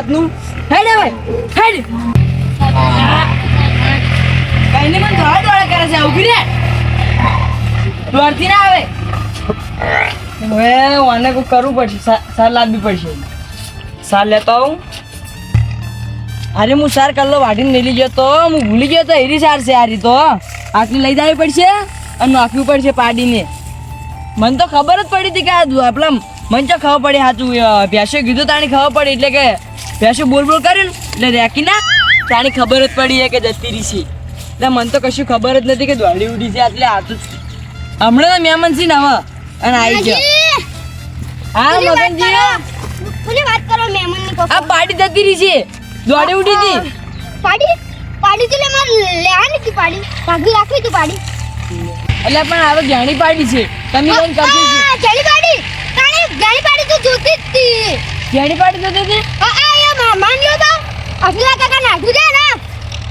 વાતનું. હેડ હવે, હેડ. કઈને મને દોડ દોડ કરે છે, ઊભી રે. દોડતી ના આવે. હવે આને કોઈ કરવું પડશે સાર લાવવી પડશે. સાર લેતો આવું. અરે, હું સાર કલ્લો વાટીને મેલી ગયો તો, હું ભૂલી ગયો તો, એરી સાર છે આરી તો. આટલી લઈ જવી પડશે અને નાખવી પડશે પાડીને. મને તો ખબર જ પડી હતી કે આ આપણા મને તો ખબર પડી સાચું ભેંસે કીધું તાણી ખબર પડી એટલે કે ભેંસે બોલ બોલ કર્યું ને? એટલે રેકી ના? તાણી ખબર જ પડી કે જતી રહી છે. એટલે મને તો કશું ખબર જ નથી કે દોડી ઉડી છે એટલે આ તો હમણાં તો મહેમાન છે ને હવે. અને આવી ગયો. હા મગનજી. પૂરી વાત કરો મહેમાનની કોકો. આ પાડી જતી રહી છે. દોડી ઉડી હતી. પાડી પાડી તો મારે લેવાની હતી પાડી. ભાગી રાખી તું પાડી. એટલે પણ આ તો જાણી પાડી છે. તમે લઈને કરતી છે. જાણી પાડી. તાણે જાણી પાડી તો જોતી જ હતી. જાણી પાડી જતી હતી? હા, હા, એ મા- માન લ્યો તો અસલા કાકા નાખ્યું છે ને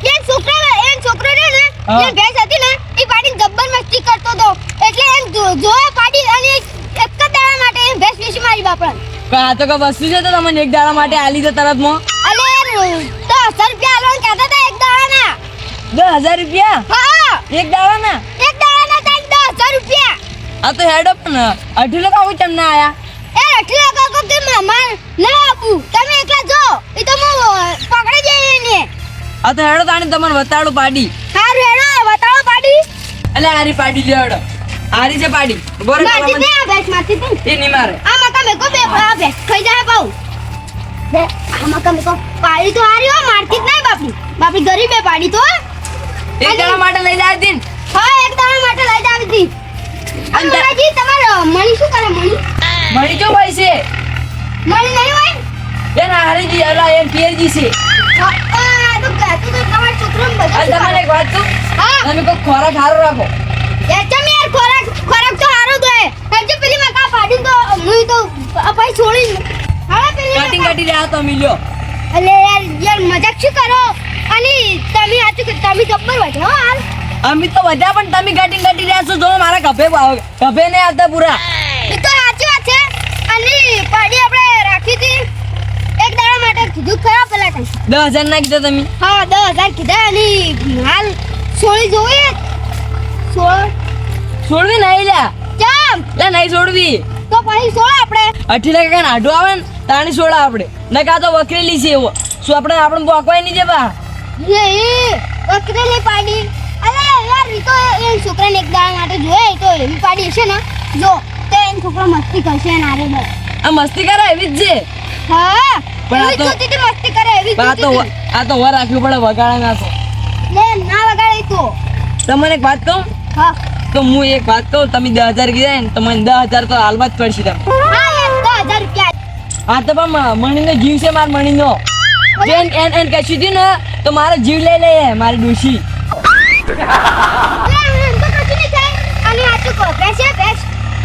એ છોકરા એ છોકરો રે ને એ ભેંસ હતી ને એ પાડી જબ્બર મસ્તી કરતો તો એટલે એમ જો- જોયા પાડી અને એક જ દાડા માટે એમ ભેંસ વેચી મારી બાપણ. કા તો કે વસ્તુ છે તો તમને એક દાડા માટે આલી તો તરત મો અલે તો 100 રૂપિયા આલવાનું કહેતા હતા એક દાડાના. દસ હજાર રૂપિયા? હા. એક દાડા ના એક તાન દસ હજાર રૂપિયા. આ તો હેડ પણ અઢી લોકો આવું તમને આયા? મામા ના આપું. તમે એકલા જો. એ તો હું પકડી જઈએ ને આ તો હેડો તાણી તમને વતાડું પાડી. સારું હેડો વતાડો પાડી. એટલે આરી પાડી લે હેડો. આરી છે પાડી. બોરે મારતી નહીં આ ભેંસ મારતી જ એ ની મારે. આમાં તમે કો બે આ બેસ ખાઈ જાય પાઉં. બે આમાં તમે કો પાડી તો આરી હો મારતી જ નહીં બાપડી. બાપડી ગરીબે પાડી તો. એક દાડા માટે લઈ જાય દીન. હા એક દાડા માટે લઈ હતી અંદર. અંદાજી તમારો મણી શું કરે મણી? મણી જો ભાઈ છે? મણી નહીં હોય બેન હારીજી અલા એમ પિયરજી છે. તમારા એક વાત કહું? તમે કોઈ ખોરાક સારો રાખો? તમે યાર ખોરાક ખોરાક તો સારો દો હે પેલી માં કા પાડી તો હું તો અપાઈ છોડી હવે પેલી કટિંગ કટી રહ્યા તો મિલ્યો અલે યાર યાર મજાક શું કરો? અને તમે કે તમે જબ્બર વઢે હો હાલ. અમે તો બધા પણ તમે કટિંગ કટી રહ્યા છો. જો મારા ગભે ગભે નહીં આવતા પૂરા. એ તો સાચી વાત છે. અને પાડી આપણે રાખી હતી એક દાડા માટે કીધું ખરા પેલા કઈ દસ હજાર ના કીધા તમે. હા દસ હજાર કીધા અને હાલ સોળી જોઈએ સોળ. છોડવી નહીં લ્યા કેમ લે નહીં છોડવી. તો પછી સોળ આપણે. અઠી લાખ કાંઈ આઢું આવે ને તાણી છોડા આપણે. ને કાં તો વકરેલી છે એવો. શું આપણે આપણે બોકવાય નહીં જવા એ વકરેલી પાડી. અલે યાર તો એ છોકરાને એક દાડા માટે જોઈએ તો એવી પાડી હશે ને. જો તો એ છોકરો મસ્તી કરશે ને આરે બસ. આ મસ્તી કરે એવી જ છે. હા. પણ આ તો- મસ્તી કરે એવી પણ આ તો આ તો વર રાખવું પડે વગાડા ના તો. લે ના વગાડે તો. તમને એક વાત કહું? હા. તો હું એક વાત કહું તમે દસ કીધા ને તો મને દસ તો હાલવા જ પડશે તમે. હા યાર રૂપિયા. આ તો પણ મણીનો જીવ છે મારા મણીનો. જો એન એન એન કશું ને તો મારો જીવ લઈ લે મારી ડોશી.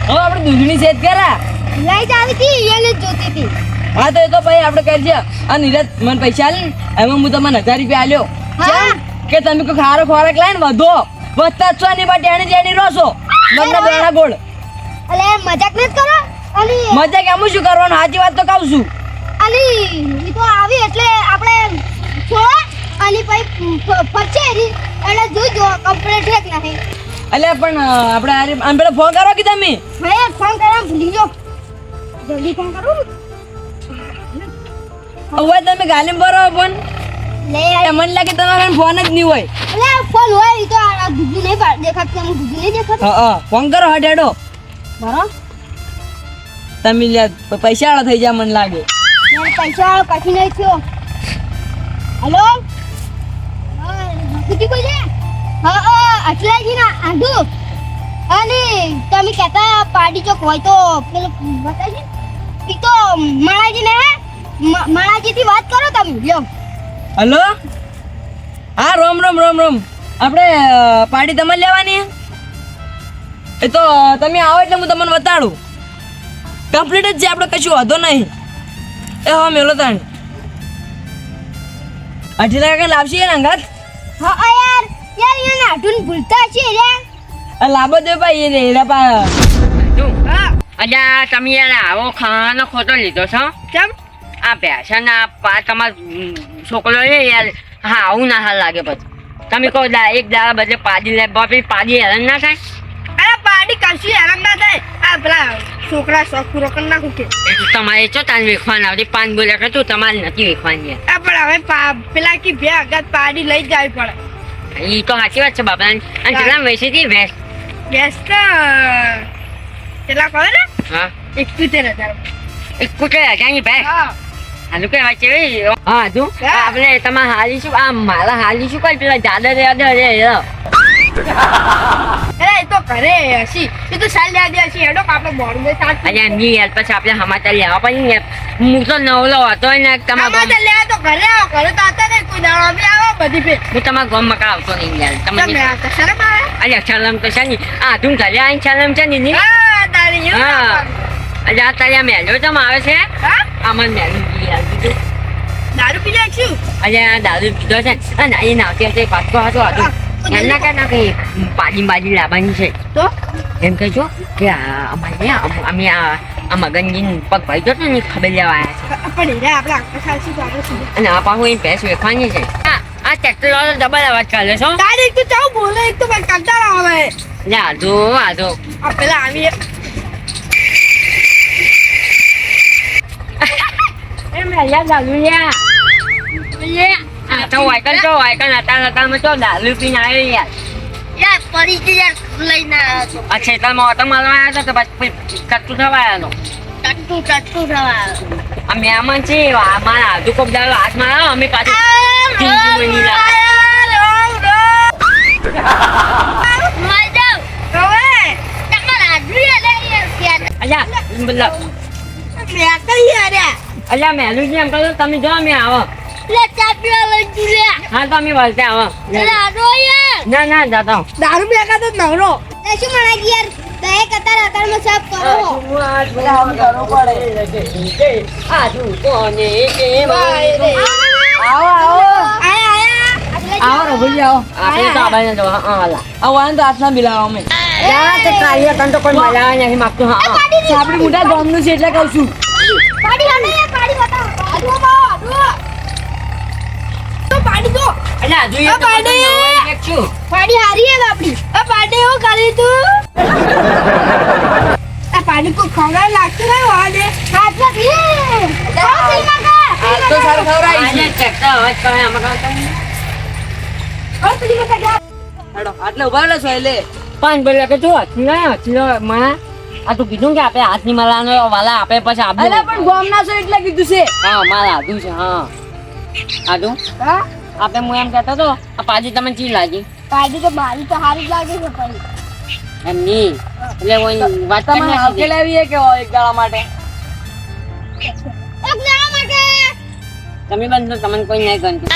હવે આપણે દૂધની સેજ કરા. લઈ જ આવી હતી એને જોતી હતી. હા તો એ તો ભાઈ આપણે કરજે આ નીરજ મને પૈસા લે ને એમાં હું તમને હજાર રૂપિયા આલ્યો. કે તમે કોઈ ખારો ખોરાક લાવીને વધો. વધતા છો ની બા ટેણી ટેણી રહો છો. મને બેણા ગોળ અલે મજાક નથી કરો? અને મજા કે આમ શું કરવાનું? સાચી વાત તો કહું છું. અલી તો આવી એટલે આપણે છો અલી ભાઈ ફરશે એની એટલે જોજો કમ્પ્લીટ છે કે નહીં? અલે પણ આપણે આમ પેલા ફોન કરો કે તમે? ભાઈ ફોન કરવા ભૂલી જો જલ્દી ફોન કરું હવે તમે ગાલીમ બરો એ મને લાગે તમારા ફોન જ નહીં હોય. અલે ફોન હોય તો આ દૂધું નહીં દેખાતું એમ દૂધું નહીં દેખાતું? હા હા. ફોન કરો હડેડો બરો તમે લ્યા પૈસા વાળા થઈ જાય મને લાગે. પૈસા પૈસા કઠી નહીં થયો. હેલો? કીધી કોઈ છે હા હા અટલાજી ના આંધુ. અને તમે કહેતા પાડી ચોક હોય તો પેલો બતાવી તો માણાજી ને હે? માણાજી થી વાત કરો તમે લ્યો. હલો? હા રોમ રોમ રોમ રોમ. આપણે પાડી પાર્ટી તમારે લેવાની? હે? એ તો તમે આવો એટલે હું તમને બતાડું. કમ્પ્લીટ જ છે આપણે કશું વાંધો નહીં. એ હા મેલો તાણ. અઢી લાખ કાંઈ લાવશે ને અંગાત હા યાર યાર એને આઢું ભૂલતા છે રે. આ લાંબો દે ભાઈ એ રેડા પા અજા તમે યાર આવો ખાવાનો ખોટો લીધો છો. કેમ? આ ભેંસના પા તમારો છોકરો એ યાર હા આવું ના હાલ લાગે પછી. તમે કહો દા એક દાડા બદલે પાડી લે બાપી પાડી હેરાન ના થાય? અરે પાડી કશું હેરાન ના થાય. આ પેલા છોકરા શોખ પૂરો કરી નાખું કે. તમારે ચો તાન વેખવાના આવતી પાન બોલ્યા કે તું તમારે નથી વેખવાની આ પણ હવે પેલા કી બે અગત પાડી લઈ જાય જવી પડે એ તો સાચી વાત છે બાપા. અને કેટલા વેચી થી વેસ ગેસ તો કેટલા કહો ને? હા. એકોતેર હજાર. એક હજાર હજારની ભેંસ? હા. હાલું કહેવાય છે. હા તું? આપણે તમારે હાલી શું? આ મારા હાલી શું? કઈ પેલા દાદા રે અડે રે રે. અરે એ તો ઘરે હસી એ તો સાલ યાદ હસી હેડો આપણે મોડું દે સાત અરે એમની યાર પછી આપણે સમાચાર લેવા પડે ને. હું તો નવલો હતો ને તમારે આમાં તો ઘરે આવો. ઘરે તો હતા ને કોઈ દાડો બી આવો બધી હું તમારા ગામમાં કાં આવતો નહીં યાર. તમે તો શરમ આવે. અરે શરમ તો છે ને આ તું ઘરે આવીને શરમ છે ને? હા તારી હા. અરે આ તારી મેલો આવે છે. હા? મેલું કીધું દારૂ પી જાય અરે આ દારૂ પીધો છે અને એ નાવતી હતી પાછો હતો હતું એમના કાંઈ ના કંઈ પાડી બાજી લાવવાની છે તો એમ કહેજો કે અમારે અમ- આ આ પગ ભાઈ જતો ને ખબર લેવા આવ્યા છે પણ રે આપણે આંખો ખાલસી તો આપણે શું અને આ પાછું એ ભેંસ વેખવાની છે આ ટ્રેક્ટર વાળો ડબલ અવાજ કરે છો તારી એક તો ચાવ બોલે એક તો મને કંટાળો આવે લે આજો આજો પેલા આવી મેલ્યા દારૂ લ્યા તો વાયકન તો વાયકન હતા હતા મેં તો દારૂ પીને આવ્યો યાર યાર પડી ગઈ યાર લઈને આવ્યો છો આ ખેતરમાં ઓટો મારવા આવ્યો તો પછી કટકું થવા આવ્યો ટટ્ટુ ટટ્ટુ થવા આ મહેમાન છે મારા આધુ કોક દાડો હાથ મારો અમે પાછું જિંદગી મની લા અલ્યા મતલબ અલ્યા મેલુજી એમ કહો તમે જો અમે આવો. હા તો અમે વળતે આવો. ના ના જાતો દારૂ બેકા તો નવરો. શું મણા યાર દયા કતાર અતારમાં સબ કરો. આવો આવો. આયા આયા. આવો રઘુજી આવો. આપણે તો આબાને જો હા આવો આને તો હાથમાં બિલાવો અમે. યા તે કાલે તન તો કોઈ મજા નહીં માગતું હા હા. આપણી મોટા ગામનું છે એટલે કહું છું. પાડી હટો પાડી બતાવો આડું બાવો આડું તો પાડી દો. અલ્યા હજુ એક આ પાડે. તો એક છું. પાડી હારી હે આપડી આ પાડી એવું કરી તું. આ પાડી કો ખવડાવ લાગતું નહીં વાડે આ તો સારું અવાજ કરે. હેડો આટલે ઊભા છો એટલે પાંચ બોલ્યા કે જો હાથી ના હાથી ના આ તું કીધું કે આપણે હાથની મલાનો વાલા આપે પછી આપે અલા પણ ગોમના છો એટલે કીધું છે હા મારા આધું છે હા આધું હા આપે હું એમ કહેતો તો આ પાજી તમને ચી લાગી પાજી તો મારી તો હારી લાગે છે પણ એમ નહીં એટલે હું વાત તમને છે કે એક દાડા માટે એક દાડા માટે તમે બંધ તો તમને કોઈ નહીં ગણતું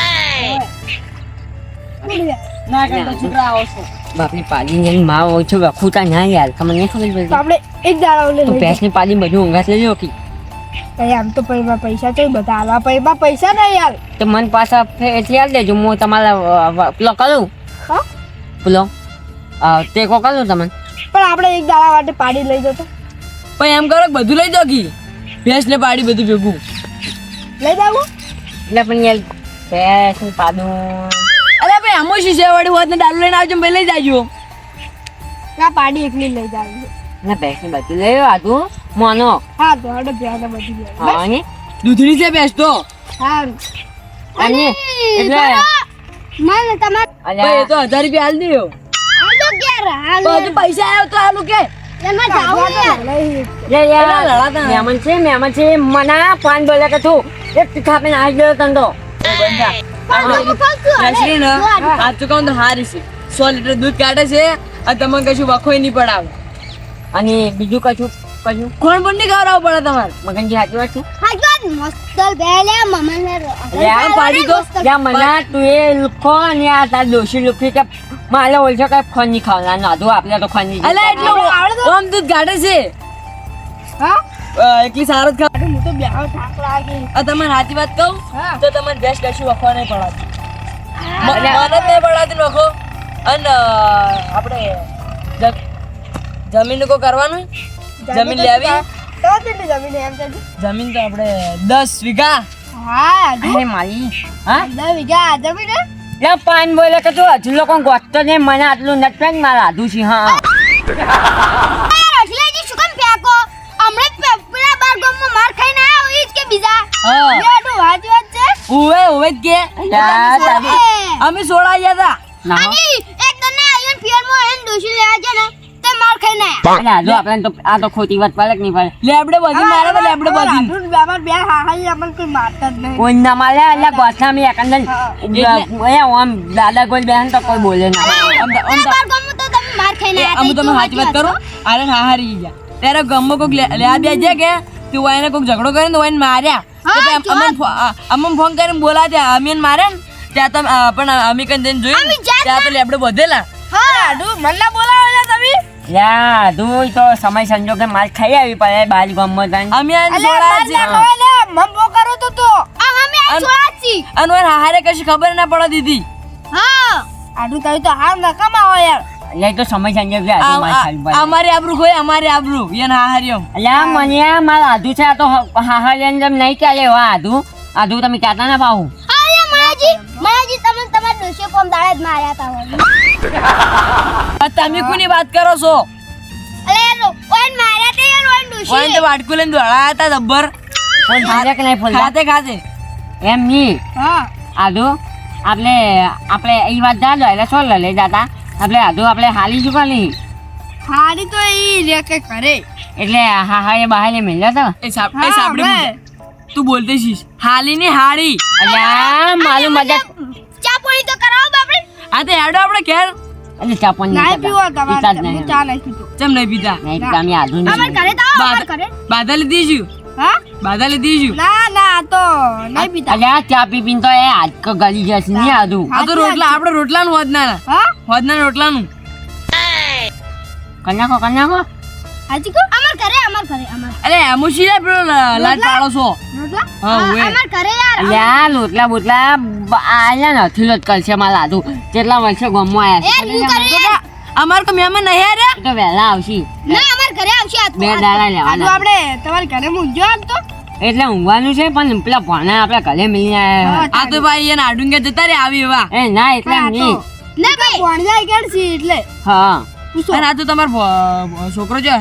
ના કરતા છોકરા છૂટા આવો છો બાપની પાડી ને માં હોય છે વખુતા ના યાર તમને નહીં ખબર પડી આપણે એક દાડા તો ભેંસની પાડી બધું ઊંઘાસ લેજો કે. આમ તો પૈસા પૈસા કઈ બધા આલવા પૈસા પૈસા નહીં યાર. તો મન પાછા એટલે આલ દેજો હું તમારા પેલો કરું? પેલો? તે કો કરું તમને? પણ આપણે એક દાડા માટે પાડી લઈ જતો. પણ એમ કરો બધું લઈ જાઓ કી. ભેંસ ને પાડી બધું ભેગું. લઈ જાવ એટલે પણ યાર ભેંસની પાડું. આમાં શું છે? વળી હોત ને દારૂ લઈને આવજો ભાઈ લઈ જાજો. ના પાડી એકલી લઈ જાજો ના ભેંસની બધું લઈ આધું મોનો. હા તો હડો ધ્યાન બધી લઈ હા ને દૂધની છે ભેંસ તો? હા અને? એટલે મને તમાર અલ્યા. એ તો હજાર રૂપિયા હાલ દેયો હાલ કે હાલ. તો પૈસા આવ્યો તો હાલું કે. એમાં જાવું લે યાર પેલા છે મેમન છે. મના પાન બોલ્યા કે તું એક તીખા પેન આવી ગયો તંદો તો ભેંસની ને આ કહું તો હારી છે. સો લીટર દૂધ કાઢે છે અને તમને કશું વખોય નહીં પડાવે. અને બીજું કશું કશું? કોણ પણ નહીં ખવડાવવું પડે તમારે. મગનજી સાચી વાત છે? એટલું ઓમ દૂધ કાઢે છે. હા? એટલી સારો જ તો બ્યાહ થાક લાગી. આ તમારે સાચી વાત કહું? હા. તો તમારે ભેંસ કશું વખવા નહીં પડાતી. મને નહીં પડાતી નખો અને આપણે જમીન કો કરવાનું? જમીન લેવી? તો કેટલી જમીન એમ છે? જમીન તો આપણે દસ વીઘા. હા અરે મારી. હા? દસ વીઘા જમીન લે પાન બોલે કે તું હજુ લોકો ગોતતો ને મને આટલું નથી મારા આધું છે હા. બીજા? વાત છે? ઉવે ઉવે કે. અમે સોળા ગયા હતા ના હો. આની એક દને આયન પિયરમાં એને ડોશી લેવા છે ને તે માર ખાઈને આયા. અરે આધું આપણે તો આ તો ખોટી વાત પડે નહીં પડે. લે આપણે બધી મારે તો બધી. બાબા બે હાહાઈ આપણને કોઈ મારતા જ નહીં. કોઈ ના મારે એટલે ગોઠા મેં એકંદર એ આમ દાદા કોઈ બેન તો કોઈ બોલે ના. આમ આમ તો- બાર ગામમાં તો તમે માર આયા અમુ તમે સાચી વાત કરો. અરે હા હારી ગયા. ત્યારે ગામમાં કોઈક લે- લેવા બે કે? તું વાયને કોઈક ઝઘડો કરીને તો વાયને માર્યા. હા, તો પછી અમને ફો- અ- અમને ફોન કરીને બોલાવ્યા અમે માર્યા ને ત્યાં તમે પણ અમે કઈ જઈને જોયું અમે ને, ત્યાં તો લેબડે બધેલા. હા. આડું મલ્લા બોલાવો તમે? યા આધું તો સમય સંજોગે માલ ખાઈ આવી પડે બાર ગામમાં જઈને. અમે કરો તો તો. આ હારે કશી ખબર ના પડે દીદી. હા. આડું તારી તો હાર નકામા હોય યાર એટલે તો સમય ખાવી પડે અમારી આબરૂ ખોય અમારી આબરૂ. એને હારી અલ્યા મને આ મારા આધું છે આ તો હાહા જેમ જેમ નહીં ચાલે એવા આધું આધુ તમે કહેતા ના માજી માજી તમે તમાર ડોશી કોમ દાડે જ માર્યા તા હોય. આ તમે કોની વાત કરો છો? અલે ઓન માર્યા તે યાર ઓન લઈને દોડાયા કે નહીં ફોન ખાતે ખાતે. એમ નહીં. હા. આધું આપણે આપણે એ વાત જાજો એટલે શું લઈ જતા. આપણે આધું આપણે હાલી ચૂકા નહીં હાડી તો એ રે કે કરે એટલે હા હા એ બહાર મેલ્યા હતા? એ સાપ એ સાપડી તું બોલતી છીસ હાલી ની હાડી અલ્યા મારું મજાક ચા પોણી તો કરાવો બાપડે આ તો હેડો આપણે ઘેર. એટલે ચાપણ નહીં પીતા. પીતા જ ચા નહીં પીતો. ચમ નહીં પીતા? નહીં પીતા અમે આધું અમાર નહીં ઘરે તો આવો, અમાર બાદ- ઘરે. બાધા લીધી છું. હા? બાધા લીધી છું. ના ના તો નહીં પીતા. અલ્યા ચા પી પીન તો એ આજ ગલી જશે નહીં આદુ. આ તો રોટલા આપણે રોટલાનું વધના હા? હોદના રોટલાનું. કન્યાકો કન્યાકો. હાજી કો. અમાર ઘરે અમાર ઘરે અમાર અરે એમોશી લે પેલો લાટ પાડો છો? રોટલા? હા, ઓએ. અમાર ઘરે યાર. અલ્યા રોટલા બોટલા આલ્યા નથી લોટ કરશે મારા આદુ કેટલા વર્ષે ગમવા એ આવ્યા હું કરે અમાર તો મહેમાન નહીં આરે છે તો વહેલા આવશી. ના અમાર ઘરે આવશે આ બે દાડા લેવાના. આપણે તમારા ઘરે મૂંઝો આમ તો? એટલે ઊંઘવાનું છે પણ પેલા ભણા આપડે ઘરે મિલી આ તો ભાઈ એને આડુંગે જતા રે આવી એવા. એ ના એટલે નહીં. ના ભાઈ ભણજાઈ છે એટલે. હા. અને આ તો તમારો છોકરો છે.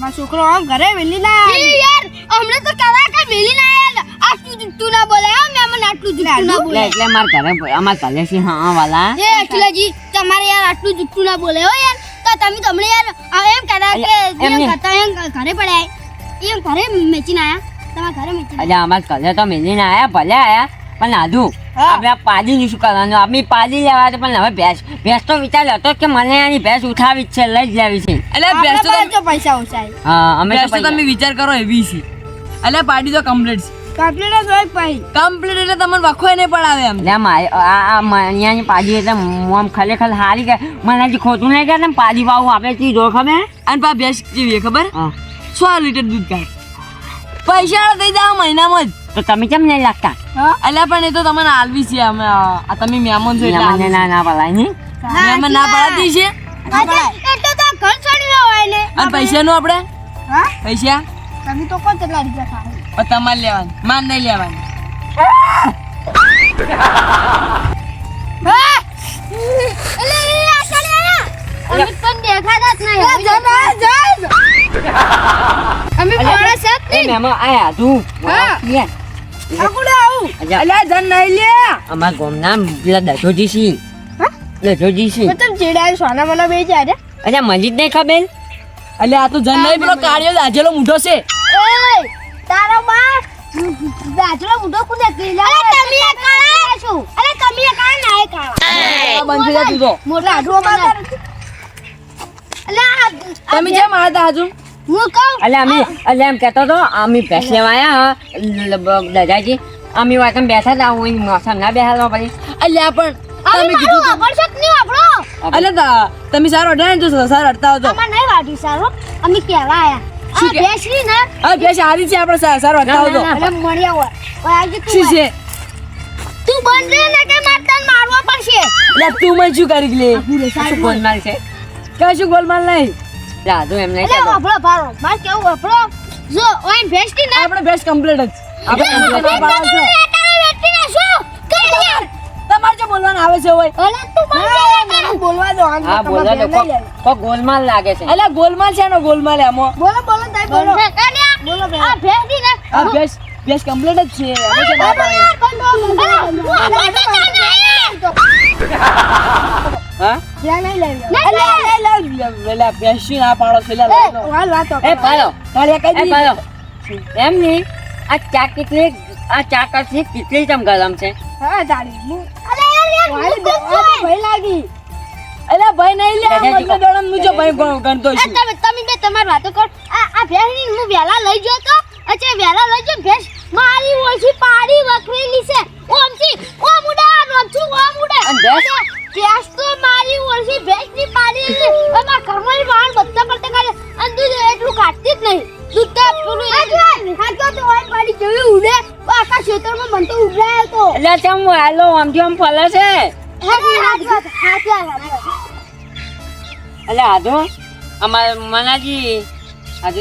મારો છોકરો આમ ઘરે મિલી ના યાર હમણે તો કરા કા મિલી ના યાર આટલું જુઠ્ઠું ના બોલે આ મેં મને આટલું જુઠ્ઠું ના બોલે એટલે માર ઘરે અમાર ઘરે છે હા વાલા. એ અખિલાજી તમારે યાર આટલું જુઠ્ઠું ના બોલે હો યાર. તો તમે તમને યાર એમ કહેતા કે એમ. કરતા એમ ઘરે પડ્યા. એમ ઘરે મેચીને આયા. તમારા ઘરે મેચીને એટલે અમાર ઘરે તો મિલીને આયા ભલે આયા પણ આધું આપણે આ પાડીનું શું કરવાનું? આપણે પાડી લેવા તો પણ હવે ભેંસ ભેંસ તો વિચાર હતો કે મને આની ભેંસ ઉઠાવી જ છે લઈ જ લેવી છે. એટલે ભેંસ તો પૈસા ઓછા હા અમે તો તો તમે વિચાર કરો એવી છે. એટલે પાડી તો કમ્પ્લીટ છે કમ્પ્લીટ જ હોય ભાઈ કમ્પ્લીટ એટલે તમને વખો નહીં પડાવે એમ. એટલે મારે આ આ અહીંયાની પાડી એટલે ખરેખર હારી કે મને હજી ખોટું નહીં કે પાડી પાવું આપણે જોર ખબર? અને પા ભેંસ જેવી ખબર? હા. સો લીટર દૂધ કાઢે પૈસા દઈ જાવ મહિનામાં જ. તો તમે કેમ નહીં લાગતા? એટલે પણ એ તો તમને આલવી છે. અમે આ તમે મહેમાન છો એટલે મને ના ના પડાય નહીં મહેમાન ના પડાતી છે? એટલે તો ઘર છોડી હોય ને. અને આપણે હા? પૈસા? તમે તો કોણ કેટલા રૂપિયા ખાવ. તમારે લેવાની. માન નહીં લેવાની. અમે પણ દેખાતા જ નહીં. અમે હા. આવું. અલ્યા નહીં લે. અમાર પેલા દસોજી દસોજી મતલબ સોના મને બે જાય અચ્છા મજી જ નહીં ખબર. અલ્યા આ તો જન નહીં પેલો કાળિયો દાજેલો છે. એ તારો બા કેલા તમે એ કાળા? છો. અરે તમે એ કાળા ના એ કાળા. બંધ થઈ જા તું તો. મોટા આડો માર અલે તમે જેમ આતા હજુ એટલે અમે અલે એમ કહેતો તો અમે ભેંસ લેવા આવ્યા દાદાજી. અમે વાતમ બેઠા હતા હું મોસમ ના બેઠા પછી અલ્યા પણ તમે કીધું વાપરશો જ નહીં વાપરો? અલ્યા તા- તમે સારો તો અડતા હતો અમાર નહીં વાઢી સારો. અમે કહેવા આયા. શું આ કે? ને. હવે ભેંસ હારી છે આપણે સા- સારો અડતા હતો ના, મળ્યા હોય. ઓય તું શું છે? તું બંધ ને કે મારતા મારવો પડશે? એટલે તું મને શું કરી લે? શું ગોલમાલ છે? કશું ગોલમાલ નહીં? લાદો એમ નહીં કહેતો. વફળો ભારો માર કેવું વાફળો જો ઓય ભેસ્ટી ના આપણે બેસ્ટ કમ્પ્લીટ જ. આપણે કમ્પ્લીટ જ પાડો છો. તમારે જે બોલવાનું આવે છે હોય. અલા તું મને બોલવા દો હા બોલો તો કોક કોક ગોલમાલ લાગે છે. એટલે ગોલમાલ છે ને ગોલમાલ એમાં બોલો બોલો તઈ બોલો. બોલો. આ ભેસ્ટી ના આ બેસ્ટ બેસ્ટ કમ્પ્લીટ જ છે. અમે ના. હા? ના પાડો છો લઈ લો. એ પાડો. તાળી કઈ દી? પાડો. એમ નહીં આ ચા કેટલી આ ચા કેટલી ચમ ગરમ છે? એટલે ભાઈ નહીં લે મતલબ દોડમનું ભાઈ ગણ- ગણતો છું. તમે તમે બે તમારી વાતો કરો. આ આ ભેંસની હું વેલા લઈ ગયો તો? અચ્છા વેલા લઈ ગયો ભેંસ? મારી ઓછી પાડી વખરેલી છે. ઓમથી ઓમ ઉડા નોમથી ઓમ ઉડા અને ભેંસ? ભેંસ તો મારી ઓછી ભેંસની પાડી છે. એમાં ઘરમાં વાળ બધા પડતા કરે. અને તું એટલું કાઢતી જ નહીં. તું તો પેલું હાચો તો ઓય પાડી જેવી ઉડે. આખા ક્ષેત્રમાં મન તો ઉડાયો તો. એટલે તેમ હાલો આમ જેમ ફલે છે? એટલે આધો અમાર મનાજી આજે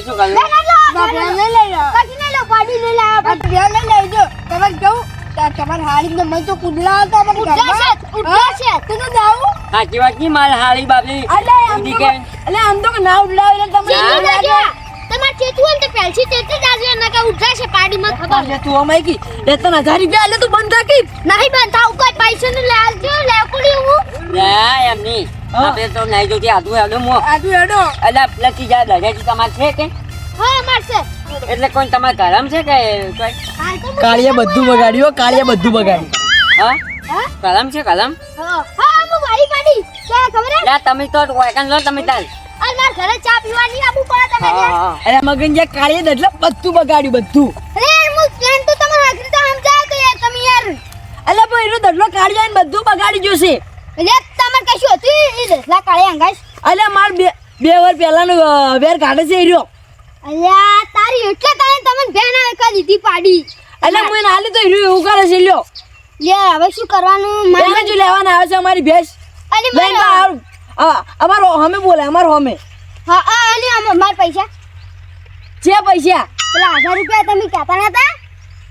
સાચી વાતની માલ હાળી બાપની એટલે આમ બુદ્ધિ તો કે? એટલે આમ તો કે ના ઉડાવે એટલે એટલે તું અમાય કી તને રૂપિયા તું બંધ ના એમ નહીં. આપણે તો નહીં જોતી આધું હેડો મો. હેડો. એટલે પેલા ત્રીજા દહેજી તમારે છે કે? એટલે કોઈ તમારે ગરમ છે કે કાળિયા કાળીએ બધું બગાડ્યું કાળિયા કાળીએ બધું બગાડ્યું હા? કલમ છે કલમ તમે તો વાયકન લો તમે તાર ઘરે ચા પીવાની આબુ પડે તમે ત્યાં. અરે મગન જે કાળીએ એટલે બધું બગાડ્યું બધું. અરે હું પ્લાન તો તમારા હાથે તો સમજાવ તો યાર તમે યાર. ભાઈ એનો દડલો કાઢી ને બધું બગાડી જોશે એટલે તમારે કશું હતું એ અંગાશ? માર બે બે વાર પહેલાનો વેર કાઢે છે એ રહ્યો. અલ્યા તારી એટલે તને તમને બેન આવે કા દીધી પાડી. એટલે હું હાલી તો હીરો એવું કરે છે લ્યો. લે હવે શું કરવાનું? મારે જો લેવાના આવે છે અમારી ભેંસ. અને અમારો અમે બોલે અમારો હમે. હા અને અમાર માર પૈસા. છે પૈસા? પેલા હજાર રૂપિયા તમે કહેતા નતા?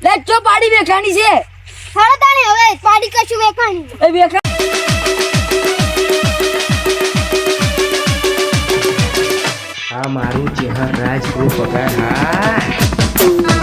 લે ચો પાડી વેખાણી છે? હવે તાણે હવે પાડી કશું વેખાણી. એ આ મારું ચેહર રાજગૃહ પગાર. હા